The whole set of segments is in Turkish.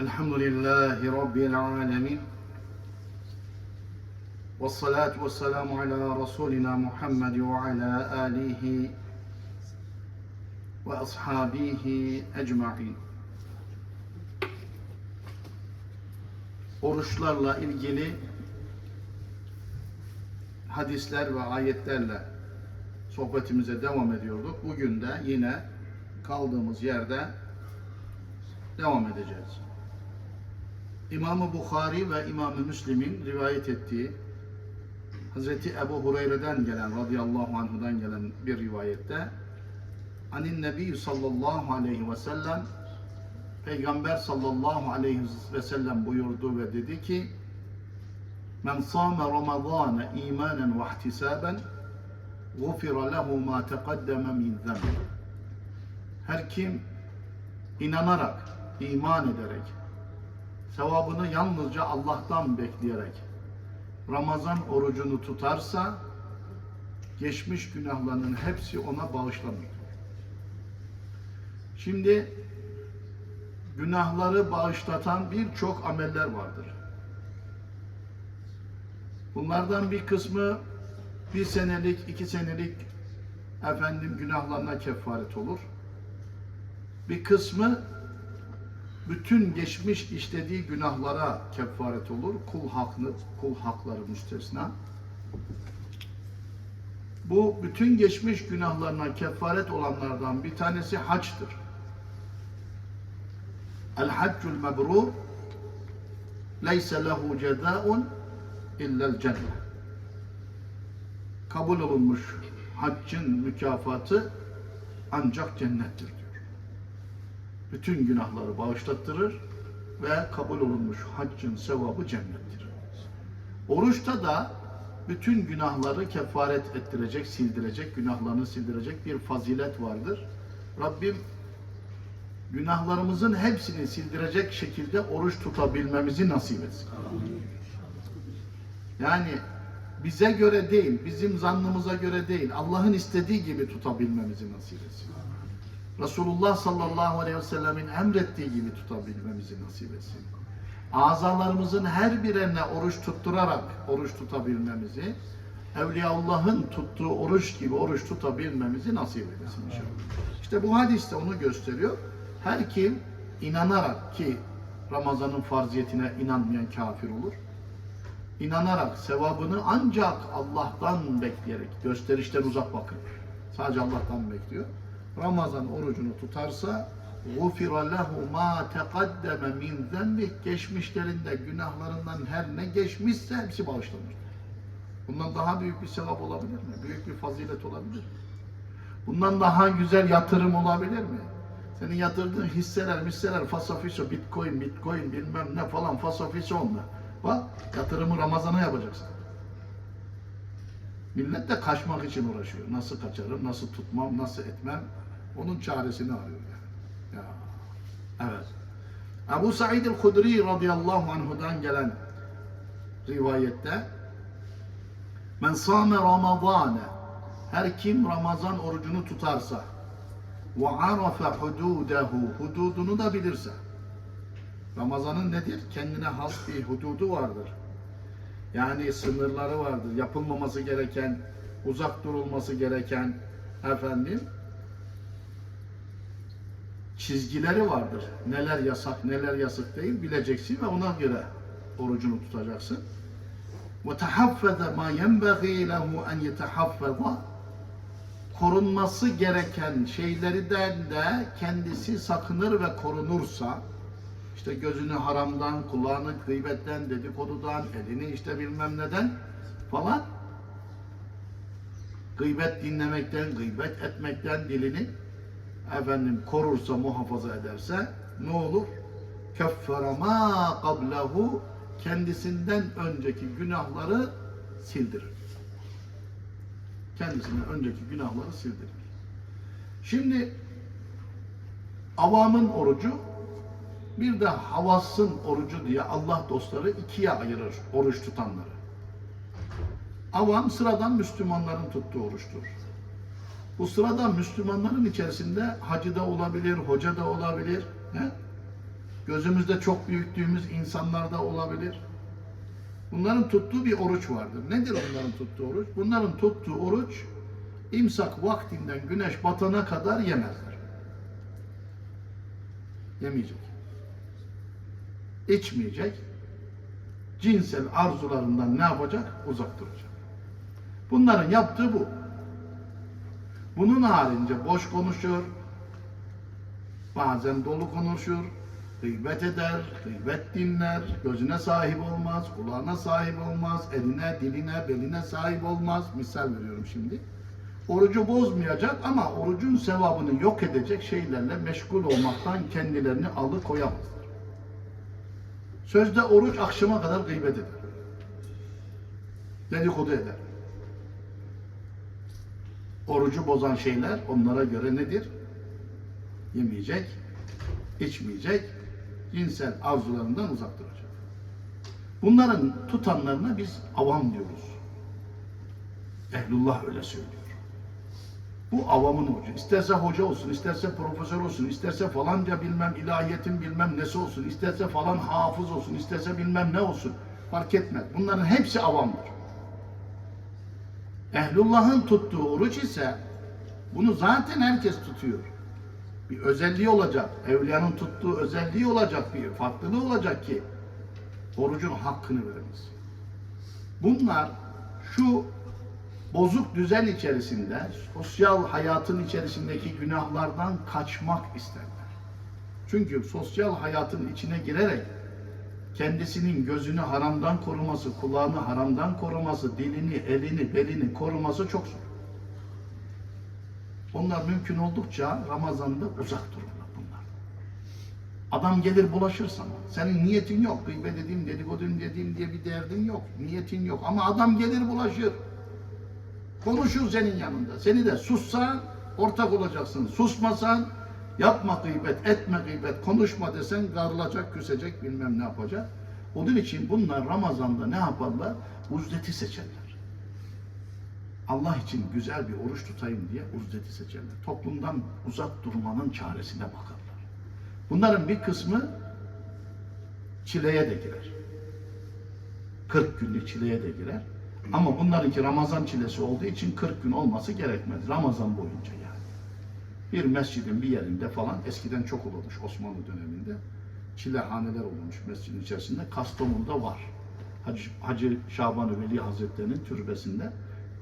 الحمد لله رب العالمين والصلاة والسلام على رسولنا محمد وعلى آله وأصحابه أجمعين Oruçlarla ilgili hadisler ve ayetlerle sohbetimize devam ediyorduk. Bugün de yine kaldığımız yerde devam edeceğiz. İmam-ı Bukhari ve İmam-ı Müslim'in rivayet ettiği Hazreti Ebu Hureyre'den gelen, radıyallahu anhudan gelen bir rivayette Anin Nebi sallallahu aleyhi ve sellem Peygamber sallallahu aleyhi ve sellem buyurdu ve dedi ki Men sâme Ramazâne imanen ve ihtisâben gufira lehu ma teqaddeme min zembi. Her kim inanarak, iman ederek, sevabını yalnızca Allah'tan bekleyerek Ramazan orucunu tutarsa geçmiş günahlarının hepsi ona bağışlanır. Şimdi günahları bağışlatan birçok ameller vardır. Bunlardan bir kısmı bir senelik, iki senelik efendim günahlarına kefaret olur. Bir kısmı bütün geçmiş işlediği günahlara kefaret olur. Kul haklı, kul hakları müstesna. Bu bütün geçmiş günahlarına kefaret olanlardan bir tanesi haçtır. El haccul mebrur leyse lehu cezaun illel cennet. Kabul olunmuş haccın mükafatı ancak cennettir diyor. Bütün günahları bağışlattırır ve kabul olunmuş haccın sevabı cennettir. Oruçta da bütün günahları kefaret ettirecek, sildirecek, günahlarını sildirecek bir fazilet vardır. Rabbim günahlarımızın hepsini sildirecek şekilde oruç tutabilmemizi nasip etsin. Yani bize göre değil, bizim zannımıza göre değil, Allah'ın istediği gibi tutabilmemizi nasip etsin. Resulullah sallallahu aleyhi ve sellemin emrettiği gibi tutabilmemizi nasip etsin. Azalarımızın her birine oruç tutturarak oruç tutabilmemizi, Evliyaullah'ın tuttuğu oruç gibi oruç tutabilmemizi nasip eylesin inşallah. İşte bu hadiste onu gösteriyor. Her kim inanarak ki Ramazan'ın farziyetine inanmayan kafir olur. İnanarak sevabını ancak Allah'tan bekleyerek gösterişten uzak bakın. Sadece Allah'tan bekliyor. Ramazan orucunu tutarsa غُفِرَ لَهُ مَا تَقَدَّمَ مِنْ ذَنْبِهِ Geçmişlerinde günahlarından her ne geçmişse hepsi bağışlanır. Bundan daha büyük bir sevap olabilir mi? Büyük bir fazilet olabilir mi? Bundan daha güzel yatırım olabilir mi? Senin yatırdığın hisseler, hisseler, fasafiso, bitcoin, bitcoin bilmem ne falan fasafiso onlar. Bak yatırımı Ramazan'a yapacaksın. Millet de kaçmak için uğraşıyor. Nasıl kaçarım, nasıl tutmam, nasıl etmem. Onun çaresini arıyor yani. Ya. Evet. Ebu Sa'id el-Hudri radıyallahu anhudan gelen rivayette Men sâme Ramazâne Her kim Ramazan orucunu tutarsa ve arafe hududehu hududunu da bilirse Ramazanın nedir? Kendine has bir hududu vardır. Yani sınırları vardır. Yapılmaması gereken, uzak durulması gereken efendim çizgileri vardır. Neler yasak, neler yasak değil bileceksin ve ona göre orucunu tutacaksın. Tahaffeze ma yenbagî lehu en yetehaffaza korunması gereken şeylerden de kendisi sakınır ve korunursa işte gözünü haramdan, kulağını gıybetten, dedikodudan, elini işte bilmem neden falan gıybet dinlemekten, gıybet etmekten dilini efendim korursa, muhafaza ederse ne olur? Keffere ma qablehu kendisinden önceki günahları sildirir. Kendisinden önceki günahları sildirir. Şimdi avamın orucu bir de havasın orucu diye Allah dostları ikiye ayırır oruç tutanları. Avam sıradan Müslümanların tuttuğu oruçtur. Bu sıradan Müslümanların içerisinde hacı da olabilir, hoca da olabilir. He? Gözümüzde çok büyüttüğümüz insanlar da olabilir. Bunların tuttuğu bir oruç vardır. Nedir onların tuttuğu oruç? Bunların tuttuğu oruç imsak vaktinden güneş batana kadar yemezler. Yemeyecek. İçmeyecek. Cinsel arzularından ne yapacak? Uzak duracak. Bunların yaptığı bu. Bunun haricinde boş konuşur, bazen dolu konuşur, gıybet eder, gıybet dinler, gözüne sahip olmaz, kulağına sahip olmaz, eline, diline, beline sahip olmaz. Misal veriyorum şimdi. Orucu bozmayacak ama orucun sevabını yok edecek şeylerle meşgul olmaktan kendilerini alıkoyamazlar. Sözde oruç akşama kadar gıybet eder. Dedikodu eder. Orucu bozan şeyler onlara göre nedir? Yemeyecek, içmeyecek, cinsel arzularından uzak duracak. Bunların tutanlarına biz avam diyoruz. Ehlullah öyle söylüyor. Bu avamın hoca. İsterse hoca olsun, isterse profesör olsun, isterse falanca bilmem ilahiyetin bilmem nesi olsun, isterse falan hafız olsun, isterse bilmem ne olsun. Fark etmez. Bunların hepsi avamdır. Ehlullah'ın tuttuğu oruç ise bunu zaten herkes tutuyor. Bir özelliği olacak. Evliyanın tuttuğu özelliği olacak. Bir farklılığı olacak ki orucun hakkını veririz. Bunlar şu bozuk düzen içerisinde, sosyal hayatın içerisindeki günahlardan kaçmak isterler. Çünkü sosyal hayatın içine girerek kendisinin gözünü haramdan koruması, kulağını haramdan koruması, dilini, elini, belini koruması çok zor. Onlar mümkün oldukça Ramazan'da uzak dururlar bunlar. Adam gelir bulaşır sana. Senin niyetin yok. Gıybet edeyim, dedikodu dediğim diye bir derdin yok. Niyetin yok. Ama adam gelir bulaşır. Konuşur senin yanında. Seni de sussan ortak olacaksın. Susmasan yapma gıybet, etme gıybet, konuşma desen darılacak, küsecek, bilmem ne yapacak. Onun için bunlar Ramazan'da ne yaparlar? Uzdeti seçerler. Allah için güzel bir oruç tutayım diye uzdeti seçerler. Toplumdan uzak durmanın çaresine bakarlar. Bunların bir kısmı çileye de girer. 40 günlük çileye de girer. Ama bunlarınki Ramazan çilesi olduğu için 40 gün olması gerekmez. Ramazan boyunca yani. Bir mescidin bir yerinde falan eskiden çok olurmuş Osmanlı döneminde. Çilehaneler olmuş mescidin içerisinde. Kastamonu'da var. Hacı, Hacı Şaban-ı Veli Hazretleri'nin türbesinde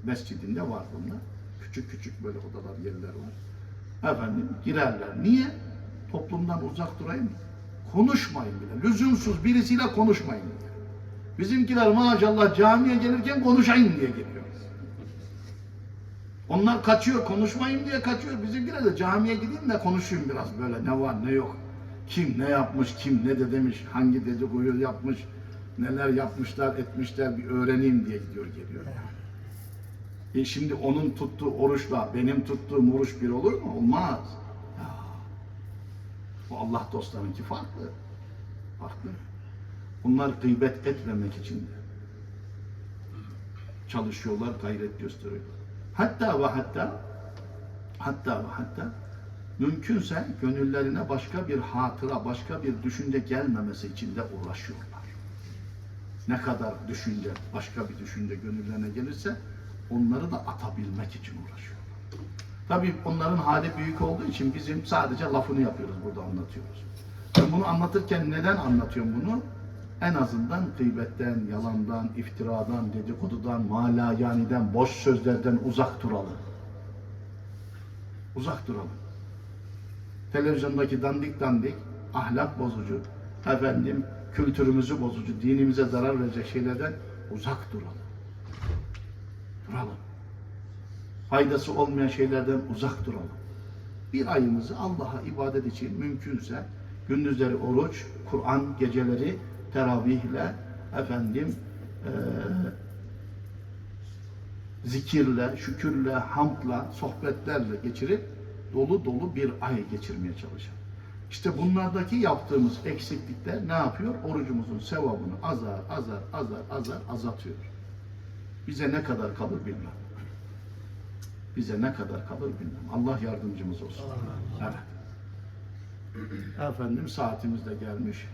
mescidinde var bunlar. Küçük küçük böyle odalar, yerler var. Efendim girerler. Niye? Toplumdan uzak durayım. Konuşmayın bile. Lüzumsuz birisiyle konuşmayın diye. Bizimkiler maşallah camiye gelirken konuşayım diye geliyor. Onlar kaçıyor, konuşmayın diye kaçıyor. Bizimkiler de camiye gideyim de konuşayım biraz böyle ne var ne yok. Kim ne yapmış, kim ne de demiş, hangi dedikodu yapmış, neler yapmışlar, etmişler bir öğreneyim diye gidiyor geliyor. E şimdi onun tuttuğu oruçla benim tuttuğum oruç bir olur mu? Olmaz. Ya. Bu Allah dostlarınki farklı. Farklı. Bunlar gıybet etmemek için çalışıyorlar, gayret gösteriyorlar. Hatta ve hatta hatta ve hatta mümkünse gönüllerine başka bir hatıra, başka bir düşünce gelmemesi için de uğraşıyorlar. Ne kadar düşünce, başka bir düşünce gönüllerine gelirse onları da atabilmek için uğraşıyorlar. Tabii onların hali büyük olduğu için bizim sadece lafını yapıyoruz burada anlatıyoruz. Ben bunu anlatırken neden anlatıyorum bunu? En azından gıybetten, yalandan, iftiradan, dedikodudan, malayaniden, boş sözlerden uzak duralım. Uzak duralım. Televizyondaki dandik dandik, ahlak bozucu, efendim kültürümüzü bozucu, dinimize zarar verecek şeylerden uzak duralım. Duralım. Faydası olmayan şeylerden uzak duralım. Bir ayımızı Allah'a ibadet için mümkünse gündüzleri oruç, Kur'an geceleri teravihle, efendim eee, zikirle, şükürle, hamdla, sohbetlerle geçirip dolu dolu bir ay geçirmeye çalışalım. İşte bunlardaki yaptığımız eksiklikler ne yapıyor? Orucumuzun sevabını azar azar azar azar azaltıyor. Bize ne kadar kalır bilmem. Bize ne kadar kalır bilmem. Allah yardımcımız olsun. Evet. Efendim saatimiz de gelmiş.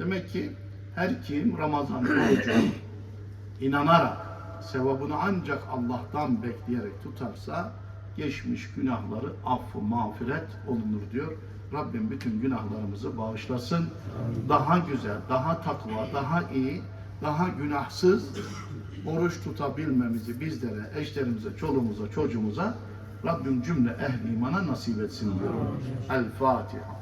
Demek ki her kim Ramazan orucu inanarak sevabını ancak Allah'tan bekleyerek tutarsa geçmiş günahları affı mağfiret olunur diyor. Rabbim bütün günahlarımızı bağışlasın. Daha güzel, daha takva, daha iyi, daha günahsız oruç tutabilmemizi bizlere, eşlerimize, çoluğumuza, çocuğumuza Rabbim cümle ehli imana nasip etsin diyorum. El Fatiha.